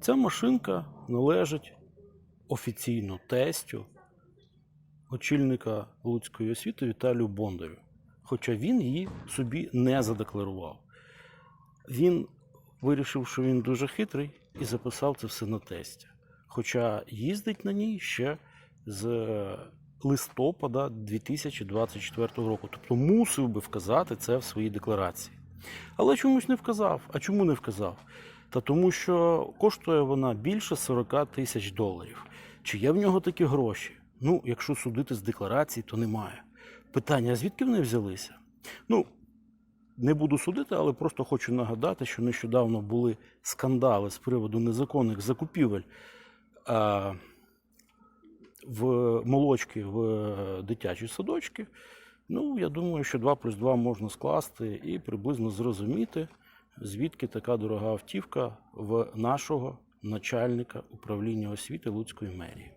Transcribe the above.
Ця машинка належить офіційно тестю очільника Луцької освіти Віталію Бондарю. Хоча він її собі не задекларував. Він вирішив, що він дуже хитрий і записав це все на тесті. Хоча їздить на ній ще з листопада 2024 року. Тобто мусив би вказати це в своїй декларації. Але чомусь не вказав. А чому не вказав? Та тому, що коштує вона більше 40 тисяч доларів. Чи є в нього такі гроші? Ну, якщо судити з декларації, то немає. Питання, звідки вони взялися? Ну, не буду судити, але просто хочу нагадати, що нещодавно були скандали з приводу незаконних закупівель в молочки в дитячі садочки. Ну, я думаю, що 2 плюс 2 можна скласти і приблизно зрозуміти, звідки така дорога автівка в нашого начальника управління освіти Луцької мерії.